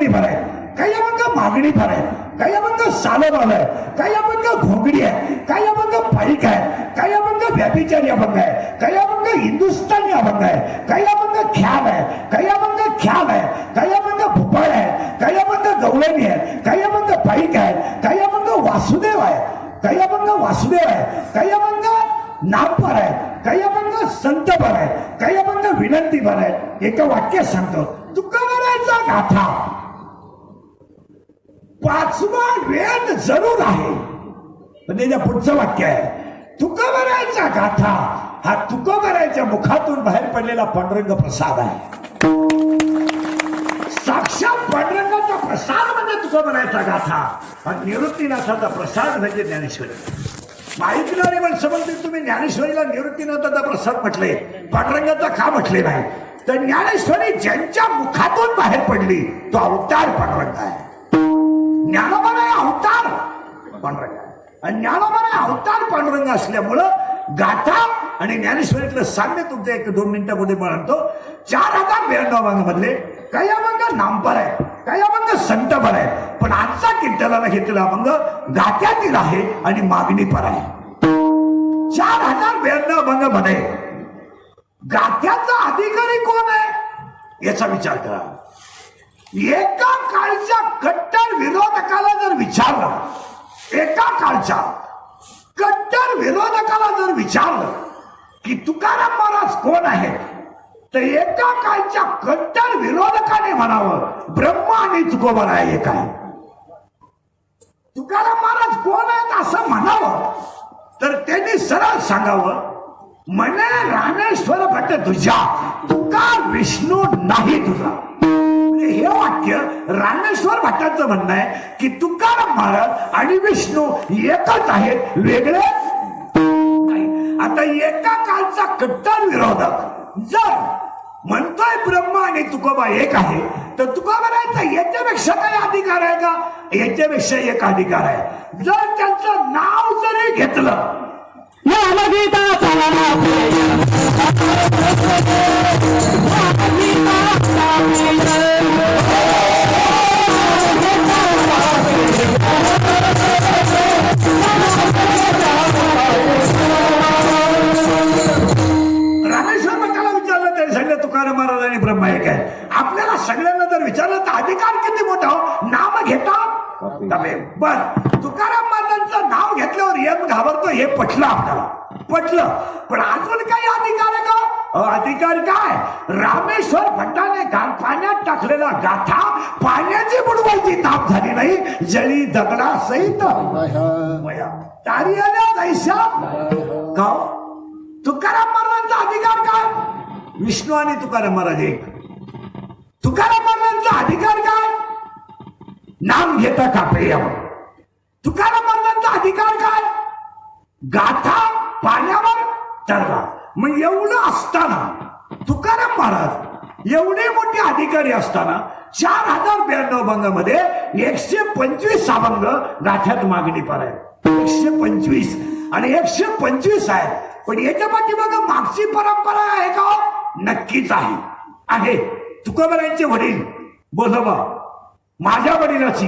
अभंग फार आहे काही अभंग मागणी फार आहे काही अभंग सालोबाल आहे काही अभंग घोगडी आहे काही अभंग पाईक आहे काही अभंग व्यापिचारी अभंग आहे काही अभंग हिंदुस्थानी अभंग आहे काही अभंग ख्याल आहे काही अभंग ख्याल आहे काही अभंग भोपाळ आहे काही अभंग गवळणी आहे काही अभंग पाईक आहे काही अभंग वासुदेव आहे काही अभंग वासुदेव आहे काही अभंग नामपर आहे काही अभंग संतपर आहे काही अभंग विनंतीपर आहे एका वाक्यात सांगतो तुकाराचा गाथा पाचवा वेद जरूर आहे. म्हणजे पण त्याच्या पुढचं वाक्य आहे तुकोबरायचा गाथा हा तुकोबरायच्या मुखातून बाहेर पडलेला पांडुरंग प्रसाद आहे. साक्षात पांडुरंगाचा प्रसाद म्हणजे तुकोबरायचा गाथा आणि निवृत्तीनाथाचा प्रसाद म्हणजे ज्ञानेश्वरी. माहिती पण समजते तुम्ही ज्ञानेश्वरीला निवृत्तीनाथाचा प्रसाद म्हटले पांडुरंगाचा का म्हटले नाही? तर ज्ञानेश्वरी ज्यांच्या मुखातून बाहेर पडली तो अवतार पांडुरंग आहे. ज्ञानोबाने अवतार पांडुरंग. आणि ज्ञानोबाने अवतार पांडुरंग असल्यामुळं गाथा आणि ज्ञानेश्वरीतलं साम्य तुमच्या एक दोन मिनिटामध्ये म्हणतो चार हजार ब्याण्णव मधले काही अभंग नामपर आहे काही अभंग संतपर आहे. पण आजचा कीर्तनाला घेतलेला अभंग गात्यातील आहे आणि मागणीपर आहे. चार हजार ब्याण्णव अभंगमध्ये गात्याचा अधिकारी कोण आहे? याचा विचार करा. एका काळच्या कट्टर विरोधकाला जर विचारलं एका काळच्या कट्टर विरोधकाला जर विचारलं की तुकाराम महाराज कोण आहे तर एका काळच्या कट्टर विरोधकाने म्हणावं ब्रह्मा आणि तुकोबर आहे एक आहे. तुकाराम महाराज कोण आहेत असं म्हणावं तर त्यांनी सरळ सांगावं म्हणे रामेश्वर भट्ट तुझ्या तुका विष्णू नाही तुझा. म्हणजे हे वाक्य रामेश्वर भट्टाचं म्हणणं आहे की तुकाराम महाराज आणि विष्णू एकच आहेत वेगळे नाही. आता एका कालचा कट्टर विरोधक जर म्हणतोय ब्रह्म आणि तुकोबा एक आहे तर तुकोबारायचा याच्यापेक्षा काही अधिकार आहे का? याच्यापेक्षा एक अधिकार आहे. जर त्यांचं नाव जरी घेतलं नामगीता तुकाराम महाराज आणि ब्रह्मा एक आहे. आपल्याला सगळ्यांना जर विचारलं तर अधिकार किती मोठा हो? नाम घेता. बर तुकाराम महाराजांचं नाव घेतल्यावर यम घाबरतो हे पटलं आपल्याला. पटलं. पण अजून काही अधिकार आहे का अहो, अधिकार काय? रामेश्वर भट्टाने पाण्यात टाकलेला गाथा पाण्याची बुडवायची ताप झाली नाही जळी दगडा सहित. तारी आल्या जैसा का हो? तुकाराम महाराजांचा अधिकार काय? विष्णू आणि तुकाराम महाराज एक. तुकाराम महाराजांचा अधिकार काय? नाम घेता का प्रियम तुकाराम महाराजांचा अधिकार काय? गाथा पाण्यावर तरला मग एवढं असताना तुकाराम महाराज एवढे मोठे अधिकारी असताना चार हजार ब्याण्णव अभंगामध्ये एकशे पंचवीस अभंग गाठ्यात मागणी पर आहे एकशे पंचवीस. आणि एकशे पंचवीस आहेत. पण याच्या पाठीमागं मागची परंपरा आहे का हो? नक्कीच आहे. आहे. तुकोबरायांचे वडील बोलबा माझ्या वडिलाची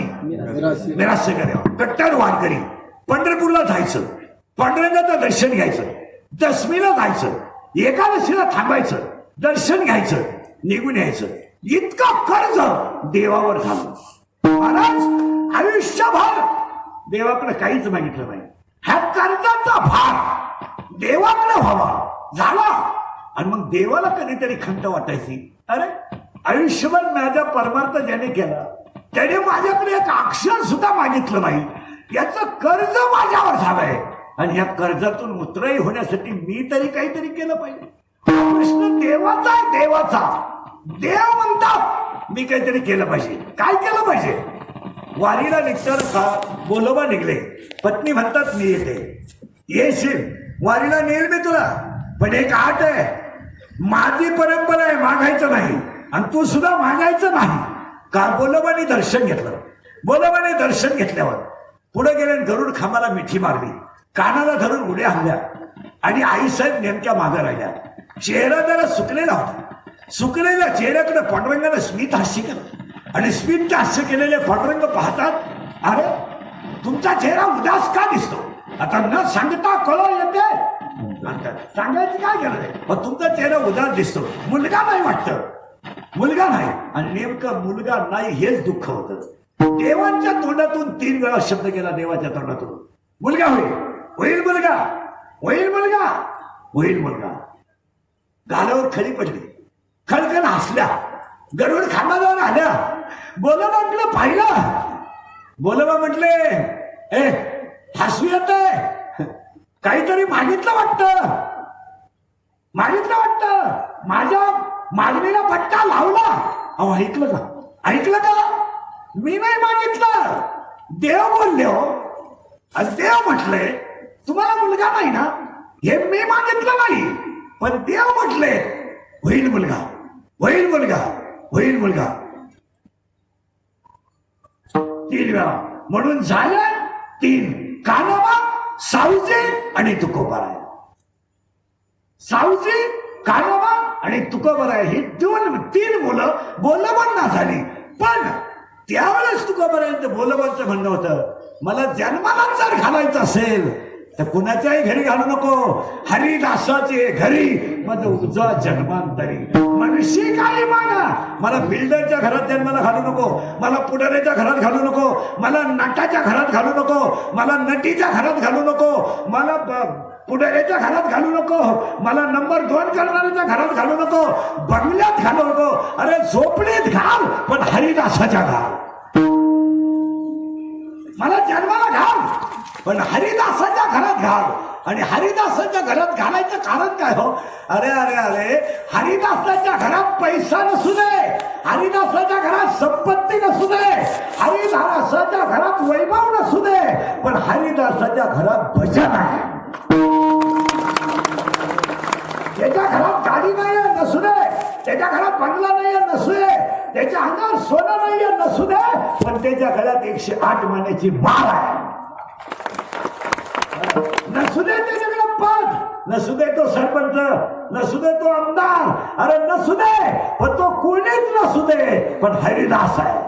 निराश्य करावं कट्टर वारकरी. पंढरपूरला जायचं. पांडुरंगाचं दर्शन घ्यायचं. दशमीला जायचं. एकादशीला थांबायचं. दर्शन घ्यायचं. निघून यायचं. इतकं कर्ज देवावर झालं. महाराज आयुष्यभर देवाकडे काहीच मागितलं नाही. ह्या कर्जाचा भार देवाकडे व्हावा. झाला. आणि मग देवाला कधीतरी खंत वाटायची. अरे आयुष्यभर माझा परमार्थ ज्याने केला त्याने माझ्याकडे एक अक्षर सुद्धा मागितलं नाही. याचं कर्ज माझ्यावर झालंय. आणि या कर्जातून मुत्रही होण्यासाठी मी तरी काहीतरी केलं पाहिजे. हा प्रश्न देवाचा आहे देवाचा. देव म्हणतात मी काहीतरी केलं पाहिजे. काय केलं पाहिजे? वारीला निघताना बोलोबा निघले. पत्नी म्हणतात मी येते. येशील. वारीला नेल मी तुला. पण एक आठ आहे. माझी परंपरा आहे मागायचं नाही. आणि तू सुद्धा मागायचं नाही. का? बोलबाने दर्शन घेतलं. बोलबाने दर्शन घेतल्यावर पुढे गेले गरुड खांबाला मिठी मारली. कानाला धरून उड्या हल्ल्या. आणि आईसाहेब नेमक्या मागे राहिल्या. चेहरा जरा सुकलेला होता. सुकलेल्या चेहऱ्याकडे पांडुरंगाने स्मित हास्य केलं. आणि स्मित हास्य केलेले पांडुरंग पाहतात अरे तुमचा चेहरा उदास का दिसतो? आता न सांगता कळ येते. सांगायची काय गरज आहे? मग तुमचा चेहरा उदास दिसतो. मुलगा नाही वाटतं. मुलगा नाही. आणि नेमकं मुलगा नाही हेच दुःख होतं. देवांच्या तोंडातून तीन वेळा शब्द गेला देवाच्या तोंडातून. मुलगा होईल. होईल मुलगा. होईल मुलगा. होईल मुलगा. गालावर खडी पडली. खडखड हसल्या. गरुड खांबाजवळ आल्या. बोला म्हटलं पाहिलं. बोलवा म्हटले ए हसू येत काहीतरी मागितलं वाटत. मागितलं वाटतं. माझ्या मागणीला फटका लावला. अहो ऐकलं का? ऐकलं का? मी नाही मागितलं. देव बोलले हो. देव म्हटले तुम्हाला मुलगा नाही ना? हे मी मागितलं नाही. पण देव म्हटले होईल मुलगा. होईल मुलगा. होईल मुलगा. तीन वेळा. म्हणून झालं तीन. कानोबा सावजे आणि तुकोबा सावजी कानोबा आणि तुकोबराय ही दोन तीन मुलं बोलबंना झाली. पण त्यावेळेस तुकोबारायचं बोलबांचं म्हणणं होतं मला जन्माला जर घालायचं असेल तर कुणाच्याही घरी घालू नको. हरिदासाचे घरी मग उजवा जन्मांतरी. मनुष्य काय माना? मला बिल्डरच्या घरात जन्माला घालू नको. मला पुढाऱ्याच्या घरात घालू नको. मला नटाच्या घरात घालू नको. मला नटीच्या घरात घालू नको. मला पुढाऱ्याच्या घरात घालू नको. मला नंबर दोन करणाऱ्याच्या घरात घालू नको. बंगल्यात घालू नको. अरे झोपडीत घाल पण हरिदासाच्या घाल. मला जन्माला घाल पण हरिदासाच्या घरात घाल. आणि हरिदासाच्या घरात घालायचं कारण काय हो? अरे अरे अरे हरिदासाच्या घरात पैसा नसू दे. हरिदासाच्या घरात संपत्ती नसू दे. हरिदासाच्या घरात वैभव नसू दे. पण हरिदासाच्या घरात भजन आहे. त्याच्या घरात गाडी नाही नसू दे. त्याच्या घरात बंगला नाही नसू दे. त्याच्या अंगावर सोनं नाही नसू दे. पण त्याच्या घरात एकशे आठ महिन्याची बाळ आहे. नसू दे त्याच्याकडे पद. नसू दे तो सरपंच. नसू दे तो आमदार. अरे नसू दे. पण तो कोणीच नसू दे. पण हरिदास आहे.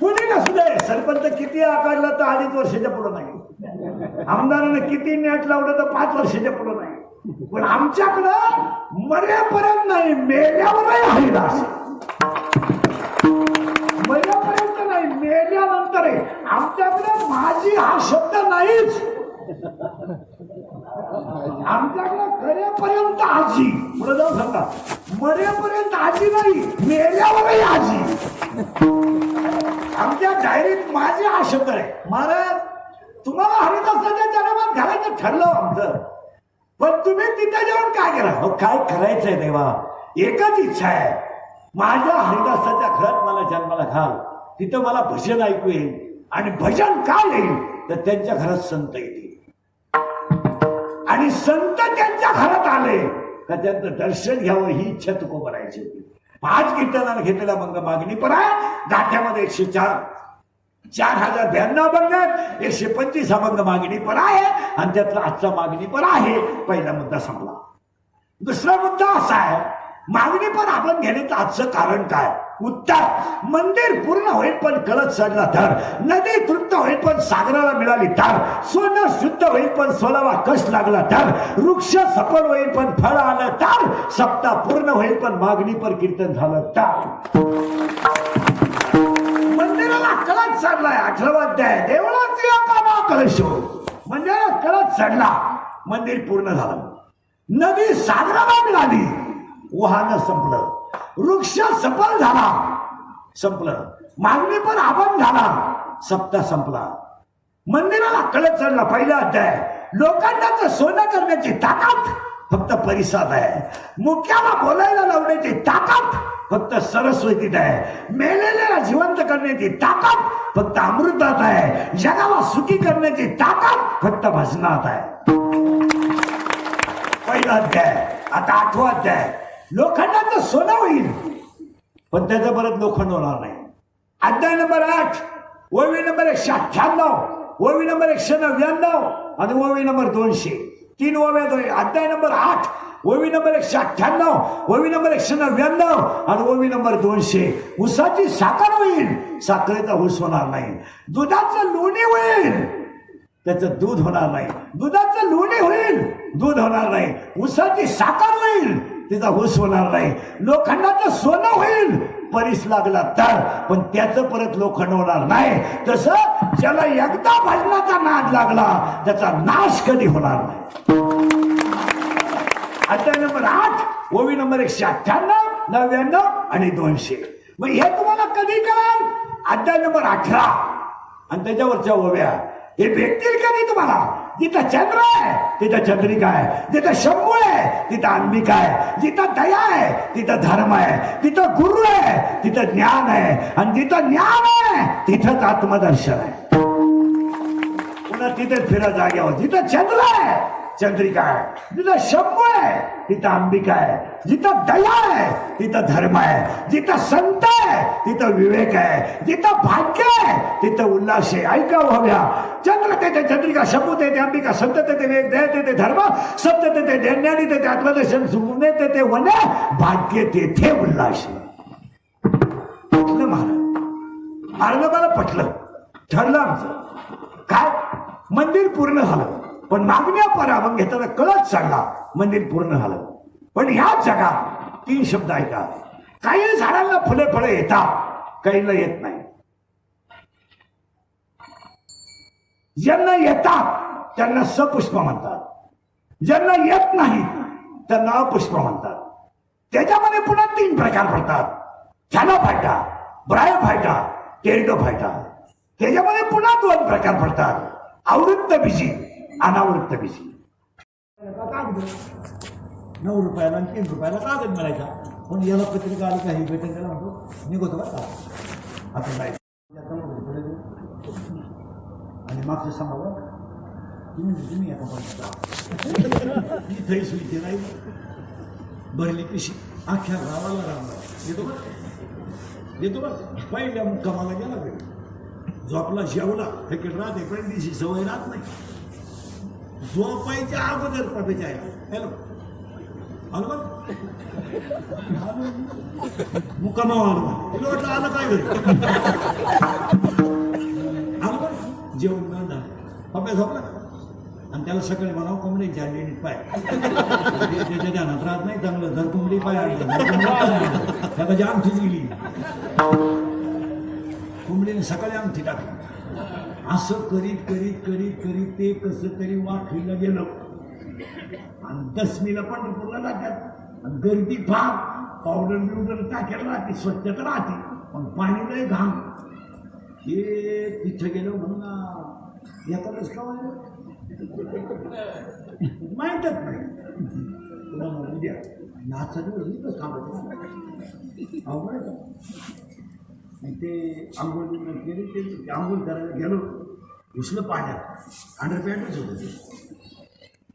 कोणी नसू दे. सरपंच किती आकारला तर अडीच वर्षाच्या पुढे नाही. आमदारानं किती नेट लावलं तर पाच वर्षाच्या पुढं नाही. पण आमच्याकडं मरेपर्यंत नाही मेल्यावर हरिदास मरेपर्यंत नाही मेल्यानंतर आहे. आमच्याकडे माझी हा शब्द नाहीच. आमच्याकडे खरेपर्यंत आजी. पुढे जाऊ सांगा मरेपर्यंत आजी नाही मेल्यावरही आजी. आमच्या डायरीत माझे हा शब्द आहे. महाराज तुम्हाला हरिदासाच्या जन्मात घालायचं ठरलं आमचं. पण तुम्ही तिथे जाऊन काय करा काय करायचंय देवा? एकच इच्छा आहे. माझ्या हरिदासाच्या घरात मला जन्माला घाल. तिथं मला भजन ऐकू येईल. आणि भजन काय येईल? तर त्यांच्या घरात संत येतील. आणि संत त्यांच्या घरात आले. तर त्यांचं दर्शन घ्यावं ही इच्छा तुको बनायची होती. पाच कीर्तनाला घेतलेला मंग मागणी पण आहे गाठ्यामध्ये एकशे चार. चार हजार ब्याण्णव अभंग एकशे पंचवीस अभंग मागणी पण आहे आणि त्यातला आजचा मागणी पण आहे. पहिला मुद्दा संपला. दुसरा मुद्दा असा आहे मागणी पण आपण घेण्याचं आजचं कारण काय? उत्तर मंदिर पूर्ण होईल पण कळत चढला तर नदी तृप्त होईल पण सागराला मिळाली तर. सोनं शुद्ध होईल पण सोलावा कश लागला तर वृक्ष सफल होईल पण फळ आलं तर. सप्ताह पूर्ण होईल पण मागणी पर कीर्तन झालं तर. कळत चढलाय अठरावा अध्याय देवळाची कामा कळशो. मंदिराला कळत चढला. मंदिर पूर्ण झालं. नदी सागराला मिळाली. वाहन संपलं. वृक्ष सफल झाला. संपलं. मागणी पण आपण झाला. सप्ता संपला. मंदिराला कळत चढला. पहिला अध्याय. लोकांना सोनं करण्याची ताकद. फक्त परिसाद आहे. मुख्याला बोलायला लावण्याची ताकद फक्त सरस्वतीत आहे. मेलेल्याला जिवंत करण्याची ताकद फक्त अमृतात आहे. जगाला सुखी करण्याची ताकद फक्त भजनात आहे. पहिला अध्याय आता आठवा अध्याय. लोखंडाचं सोनं होईल पण त्याचं परत लोखंड होणार नाही. अध्याय नंबर आठ ओवी नंबर एकशे अठ्ठ्याण्णव ओवी नंबर एकशे नव्याण्णव आणि ओवी नंबर दोनशे. तीन ओव्या अध्याय नंबर आठ ओवी नंबर एकशे अठ्ठ्याण्णव ओवी नंबर एकशे नव्याण्णव आणि ओवी नंबर दोनशे. उसाची साखर होईल. साखरेचा ऊस होणार नाही. दुधाचं लोणी होईल. त्याचं दूध होणार नाही. दुधाचं लोणी होईल. दूध होणार नाही. उसाची साखर होईल. तिचा ऊस होणार नाही. लोखंडाचं सोनं होईल. परीस लागला तर. पण त्याचं परत लोखंड होणार नाही. तसं ज्याला एकदा भजनाचा नाद लागला त्याचा नाश कधी होणार नाही. अध्याय नंबर आठ ओवी नंबर एकशे अठ्ठ्याण्णव नव्याण्णव आणि दोनशे. मग हे तुम्हाला कधी कळाल? अध्याय नंबर अठरा. आणि त्याच्यावरच्या ओव्या. हे भेटतील कधी तुम्हाला? जिथं चंद्र आहे तिथं चंद्रिका आहे. जिथं शंभू आहे तिथं अंबिका आहे जिथं दया आहे तिथं धर्म आहे तिथं गुरु आहे तिथं ज्ञान आहे आणि जिथं ज्ञान आहे तिथंच आत्मदर्शन आहे. पुन्हा तिथे फिरत जाग्यावर जिथं चंद्र आहे चंद्रिका आहे. जिथं शंभू आहे तिथं अंबिका आहे. जिथं दया आहे तिथं धर्म आहे. जिथं संत आहे तिथं विवेक आहे. जिथं भाग्य आहे तिथं उल्हास आहे. ऐका हो हव्या चंद्र तेथे चंद्रिका शंभू तेथे अंबिका संत तेथे विवेक दया तेथे धर्म सत्य तेथे ज्ञानी तेथे आत्मदर्शन सुने तेथे वने भाग्य तेथे उल्हास पटलं महाराज. महाराज मला पटलं. ठरलं आमचं. काय? मंदिर पूर्ण झालं. पण मागण्या परा मग घेताना कळत चढला मंदिर पूर्ण झालं. पण ह्या जगात तीन शब्द ऐका. काही झाडांना फुले फळे येतात काहींना येत नाही. ज्यांना येतात त्यांना सपुष्प म्हणतात. ज्यांना येत नाही त्यांना अपुष्प म्हणतात. त्याच्यामध्ये पुन्हा तीन प्रकार पडतात. छाना फायटा ब्राय फायटा टेरिडो फायटा त्याच्यामध्ये पुन्हा दोन प्रकार पडतात. आवृत्त बीजी अनावृत्त बीजी नऊ रुपयाला आणि तीन रुपयाला कागद मिळायचा. पण याला पत्रिका आली काही भेटेल त्याला म्हणतो निघतो बरं का. आता नाही. आता आणि मागचं सांगावं तुम्ही तुम्ही आता पण इथंही सुईते नाही. भरली पिशी अख्ख्या गावाला रामला येतो बरं येतो बरं पहिल्या मुक्कामाला गेला घरी झोपला जेवला. फेकेट राहते? पण दिवशी सवय राहत नाही. झोपायच्या अगोदर सभेच्या आहे हॅलो. हनुमान? मुकामा हनुमान. आलो तुला वाटलं आलं काय हनुमान जेवण न झालं. पप्या झोपला? आणि त्याला सकाळी म्हणावं कोंबडी झाली पाय. त्याच्या ध्यानात राहत नाही चांगलं धर कोंबडी पाय त्याला जाम अंगठीच गेली कोंबडीने सकाळी आमठी टाकली. असं करीत करीत करीत करीत ते कसं तरी वाखरीला गेलं. आणि दसमीला पंढरपूरला जातात. आणि गर्दी फार. पावडर बिवडर टाकायला राहते स्वच्छता राहते. पण पाणी नाही घाम हे तिथं गेलं म्हणून येतातच का हो? माहितच माहीतच नाही. तुला मग उद्या नाचा दिवस थांबायचं. अवघड ते आंघोळ गेले ते आंघोळ करायला गेलो. घुसलं पाण्यात. अंडरपॅन्टच होतं ते.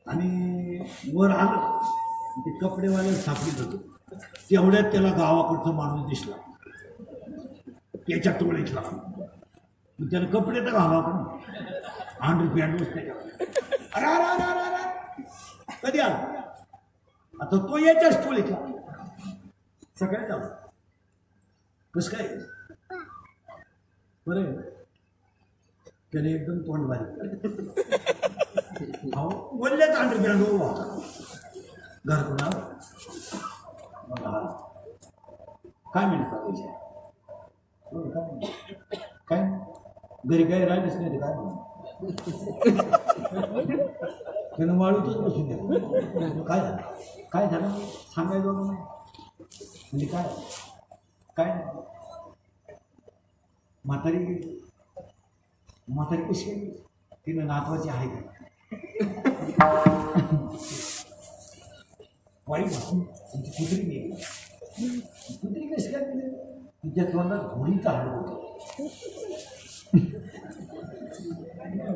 आणि वर आलं. ते कपडेवाले सापडीत होतं. तेवढ्यात त्याला गावाकडचा माणूस दिसला. त्याच्या टोळीतला मग त्याला कपडे तर घालावं पण. अंडरपॅन्ट त्याच्यावर अरे अरे अरे अरे कधी आला? आता तो याच्याच टोळीतला सगळ्यात जाऊ कसं काय? बरं त्याने एकदम तोंड बारीक अहो वल्ल्याच अंडरग्राउंड उभा घर कोणा काय म्हणतात त्याच्या काय काय? घरी काही राहिलेच नाही काय त्यानं वाळूतच बसून गेला. काय झालं? काय झालं? सांगायचं नाही म्हणजे काय? काय? म्हातारी म्हातारी कशी तिनं नातवाची आहे. का वाईट भाषण कुत्री नाही. कुत्री कशी काय तिने तिच्या तोंडात घोडीचा हाड होतं.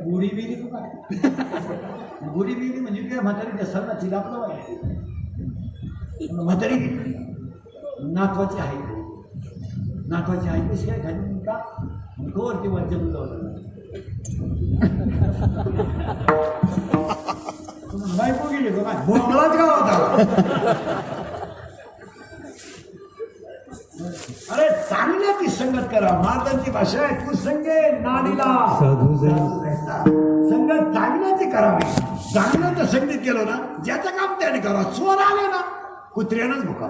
गोडी बिरी तू काय? गोडी बिरी म्हणजे काय? म्हातारीच्या सरणाची चिलापलं वाईट म्हातारी नातवाची आहे. नातवाची आई कशी काय खाली म्हणून का? मग तो वरती वरच्या मुलं होता बायको गेली का काय बोंबलाच गावात आला अरे चांगल्या ती संगत करा. महाराजांची भाषा आहे तू संगे नाडीला. संगत. चांगल्याची करावी. चांगलं तर संगीत केलं ना ज्याचं काम त्याने करा चोर आले ना कुत्र्यानंच भुका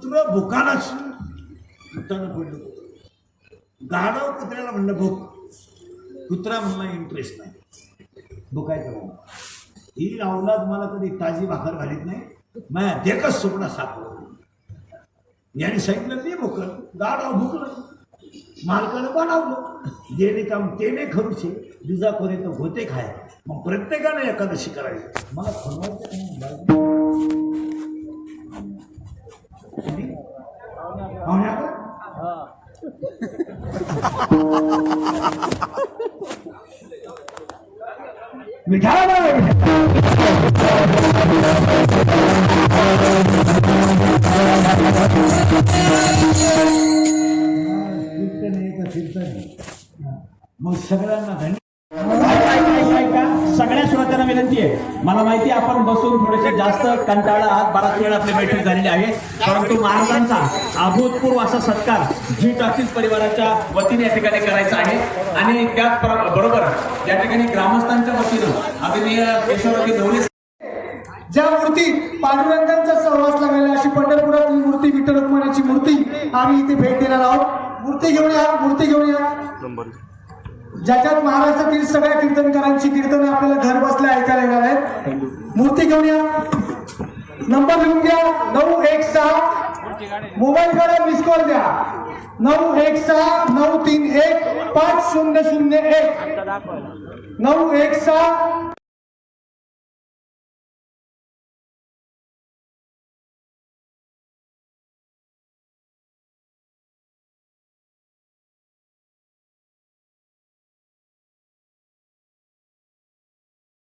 कुत्र भुकानच. कुत्रानं पडलं. गाडव कुत्र्याला म्हणलं भूक. कुत्रा म्हणला इंटरेस्ट नाही. भुकायचं म्हणून ही अवलाद मला कधी ताजी भाकर घालीत नाही. माझ्या देखच स्वप्न सापडला. याने सांगितलं ते भुकल गाडव भुकलं मालकानं बनवलं जेणे काम तेने खरूचे दुजापर्यंत होते खाय. मग प्रत्येकाने एकादशी करायची मला खरवायचं मग सगळ्यांना धन्य सगळ्या श्रोत्यांना विनंती आहे. मला माहिती आहे आपण बसून थोडेसे जास्त कंटाळा आज बराच वेळ आपली बैठक झालेली आहे. परंतु महाराजांचा अभूतपूर्व असा सत्कार जी टॉकीज परिवाराच्या वतीने या ठिकाणी करायचा आहे. आणि त्याच बरोबर या ठिकाणी ग्रामस्थांच्या वतीनं आदरणीय केशवराजी ढवळे ज्या मूर्ती पांडुरंगांचा सहवास लागलेला अशी पंढरपुरातली मूर्ती विठ्ठल रुक्मिणीची मूर्ती आम्ही इथे भेट देणार आहोत. मूर्ती घेऊन या मूर्ती घेऊन या. ज्याच्यात महाराष्ट्रातील सगळ्या कीर्तनकारांची कीर्तन आपल्याला घर बसल्या ऐकायला येणार आहेत. मूर्ती घेऊन या. नंबर लिहून घ्या. नऊ एक सहा. मोबाईल कडे मिस कॉल द्या. नऊ एक सहा नऊ तीन एक पाच शून्य शून्य एक. नऊ एक सहा